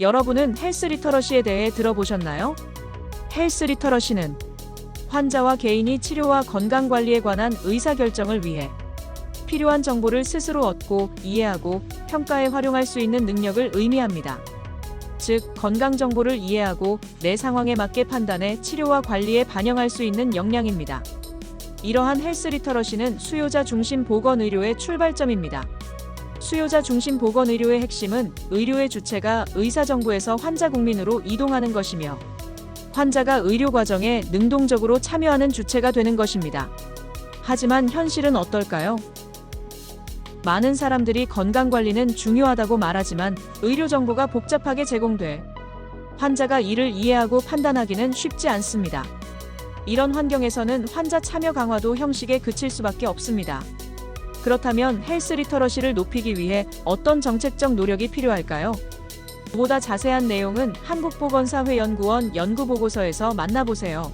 여러분은 헬스 리터러시에 대해 들어보셨나요? 헬스 리터러시는 환자와 개인이 치료와 건강 관리에 관한 의사 결정을 위해 필요한 정보를 스스로 얻고 이해하고 평가에 활용할 수 있는 능력을 의미합니다. 즉, 건강 정보를 이해하고 내 상황에 맞게 판단해 치료와 관리에 반영할 수 있는 역량입니다. 이러한 헬스 리터러시는 수요자 중심 보건 의료의 출발점입니다. 수요자 중심 보건 의료의 핵심은 의료의 주체가 의사 정보에서 환자 국민으로 이동하는 것이며 환자가 의료 과정에 능동적으로 참여하는 주체가 되는 것입니다. 하지만 현실은 어떨까요? 많은 사람들이 건강 관리는 중요하다고 말하지만 의료 정보가 복잡하게 제공돼 환자가 이를 이해하고 판단하기는 쉽지 않습니다. 이런 환경에서는 환자 참여 강화도 형식에 그칠 수밖에 없습니다. 그렇다면 헬스 리터러시를 높이기 위해 어떤 정책적 노력이 필요할까요? 보다 자세한 내용은 한국보건사회연구원 연구보고서에서 만나보세요.